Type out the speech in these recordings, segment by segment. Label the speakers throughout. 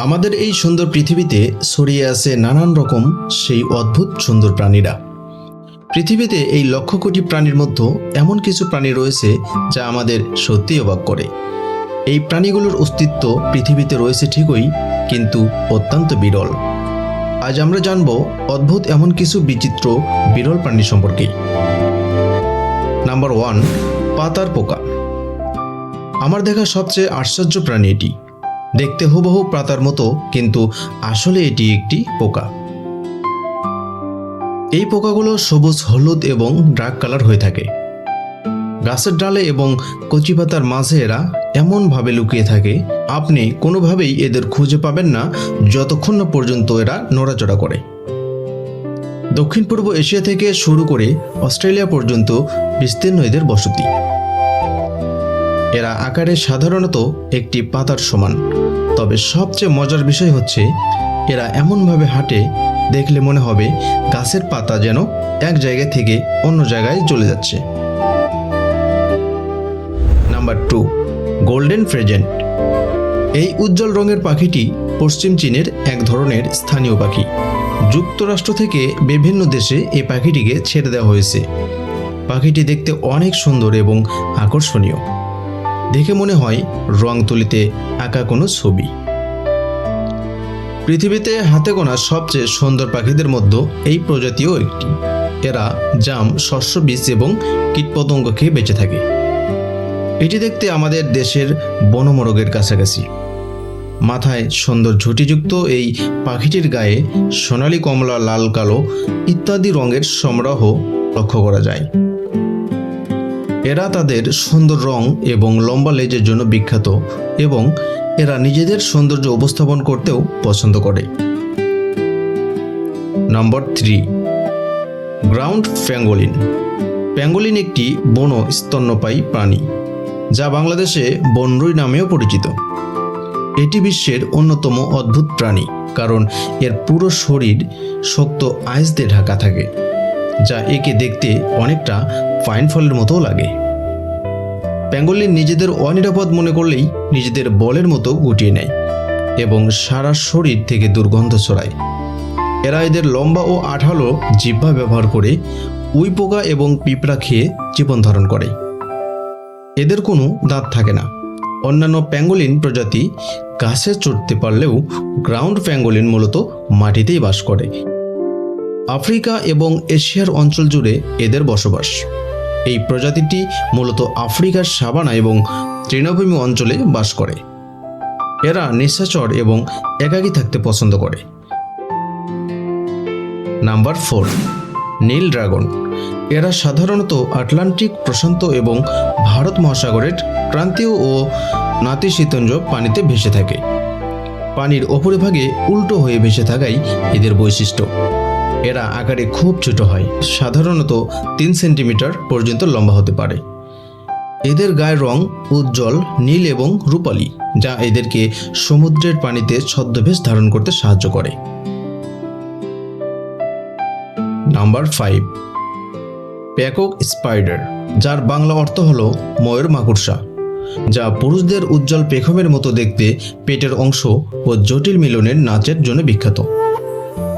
Speaker 1: আমাদের এই সুন্দর পৃথিবীতে ছড়িয়ে আছে নানান রকম সেই অদ্ভুত সুন্দর প্রাণীরা। পৃথিবীতে এই লক্ষ কোটি প্রাণীর মধ্যে এমন কিছু প্রাণী রয়েছে যা আমাদের সত্যি অবাক করে। এই প্রাণীগুলোর অস্তিত্ব পৃথিবীতে রয়েছে ঠিকই, কিন্তু অত্যন্ত বিরল। আজ আমরা জানব অদ্ভুত এমন কিছু বিচিত্র, বিরল প্রাণী সম্পর্কে। নাম্বার ওয়ান, পাতার পোকা। আমার দেখা সবচেয়ে আশ্চর্য প্রাণী এটি। দেখতে হুবহু পাতার মতো, কিন্তু আসলে এটি একটি পোকা। এই পোকাগুলো সবুজ, হলুদ এবং ডার্ক কালার হয়ে থাকে। গাছের ডালে এবং কচি পাতার মাঝে এরা এমনভাবে লুকিয়ে থাকে, আপনি কোনোভাবেই এদের খুঁজে পাবেন না যতক্ষণ না পর্যন্ত এরা নড়াচড়া করে। দক্ষিণ পূর্ব এশিয়া থেকে শুরু করে অস্ট্রেলিয়া পর্যন্ত বিস্তীর্ণ এদের বসতি। এরা আকারে সাধারণত একটি পাতার সমান। তবে সবচেয়ে মজার বিষয় হচ্ছে, এরা এমনভাবে হাঁটে, দেখলে মনে হবে গাছের পাতা যেন এক জায়গা থেকে অন্য জায়গায় চলে যাচ্ছে। Number two, golden pheasant. এই উজ্জ্বল রঙের পাখিটি পশ্চিম চীনের এক ধরনের স্থানীয় পাখি। যুক্তরাষ্ট্র থেকে বিভিন্ন দেশে এই পাখিটিকে ছেড়ে দেওয়া হয়েছে। পাখিটি দেখতে অনেক সুন্দর এবং আকর্ষণীয়। দেখে মনে হয় রং তুলিতে আঁকা কোনো ছবি। পৃথিবীতে হাতে গোনা সবচেয়ে সুন্দর পাখিদের মধ্যে এই প্রজাতিও একটি। এরা জাম, শস্য বীজ এবং কীটপতঙ্গ খেয়ে বেঁচে থাকে। এটি দেখতে আমাদের দেশের বনমরগের কাছাকাছি। মাথায় সুন্দর ঝুঁটিযুক্ত এই পাখিটির গায়ে সোনালী কমলা, লাল, কালো ইত্যাদি রঙের সমারোহ লক্ষ্য করা যায়। এরা তাদের সুন্দর রং এবং লম্বা লেজের জন্য বিখ্যাত এবং এরা নিজেদের সৌন্দর্য উপস্থাপন করতেও পছন্দ করে। Number three, ground pangolin. Pangolin একটি বন স্তন্যপায়ী প্রাণী, যা বাংলাদেশে বনরুই নামেও পরিচিত। এটি বিশ্বের অন্যতম অদ্ভুত প্রাণী, কারণ এর পুরো শরীর শক্ত আইস দিয়ে ঢাকা থাকে, যা একে দেখতে অনেকটা ফাইন ফলের মতো লাগে। প্যাঙ্গোলিন নিজেদের অনিরাপদ মনে করলেই নিজেদের বলের মতো গুটিয়ে নেয় এবং সারা শরীর থেকে দুর্গন্ধ ছড়ায়। এরা এদের লম্বা ও আঠালো জিহ্বা ব্যবহার করে উই পোকা এবং পিঁপড়া খেয়ে জীবন ধারণ করে। এদের কোনো দাঁত থাকে না। অন্যান্য প্যাঙ্গোলিন প্রজাতি গাছে চড়তে পারলেও গ্রাউন্ড প্যাঙ্গোলিন মূলত মাটিতেই বাস করে। আফ্রিকা এবং এশিয়ার অঞ্চল জুড়ে এদের বসবাস। এই প্রজাতিটি মূলত আফ্রিকার সাবানা এবং তৃণভূমি অঞ্চলে বাস করে। এরা নিশাচর এবং একাকী থাকতে পছন্দ করে। নাম্বার ফোর, নীল ড্রাগন। এরা সাধারণত আটলান্টিক, প্রশান্ত এবং ভারত মহাসাগরের ক্রান্তীয় ও নাতিশীতোষ্ণ পানিতে ভেসে থাকে। পানির ওপরিভাগে উল্টো হয়ে ভেসে থাকাই এদের বৈশিষ্ট্য। এরা আকারে খুব ছোট হয়। সাধারণত তিন সেন্টিমিটার পর্যন্ত লম্বা হতে পারে। এদের গায়ের রং উজ্জ্বল, নীল এবং রূপালী, যা এদেরকে সমুদ্রের পানিতে ছদ্মবেশ ধারণ করতে সাহায্য করে। Number five. প্যাকক স্পাইডার, যার বাংলা অর্থ হল ময়ূর মাকুড়সা, যা পুরুষদের উজ্জ্বল পেখমের মতো দেখতে পেটের অংশ ও জটিল মিলনের নাচের জন্য বিখ্যাত।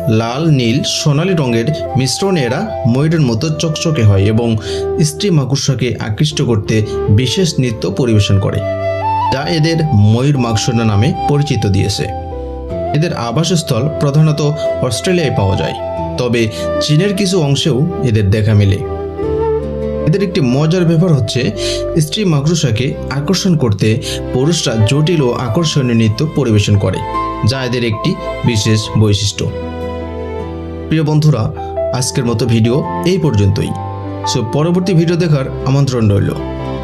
Speaker 1: লাল, নীল, সোনালী রঙের মিশ্রণে এরা ময়ূরের মতো চকচকে হয় এবং স্ত্রী মাকুড়সাকে আকৃষ্ট করতে বিশেষ নৃত্য পরিবেশন করে, যা এদের ময়ূর মাকসুনা নামে পরিচিত দিয়েছে। এদের আবাসস্থল প্রধানত অস্ট্রেলিয়ায় পাওয়া যায়, তবে চীনের কিছু অংশেও এদের দেখা মেলে। এদের একটি মজার ব্যাপার হচ্ছে, স্ত্রী মাকড়সাকে আকর্ষণ করতে পুরুষরা জটিল ও আকর্ষণীয় নৃত্য পরিবেশন করে, যা এদের একটি বিশেষ বৈশিষ্ট্য। প্রিয় বন্ধুরা, আজকের মতো ভিডিও এই পর্যন্তই। সো, পরবর্তী ভিডিও দেখার আমন্ত্রণ রইল।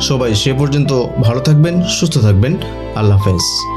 Speaker 1: সবাই সে পর্যন্ত ভালো থাকবেন, সুস্থ থাকবেন। আল্লাহ হাফেজ।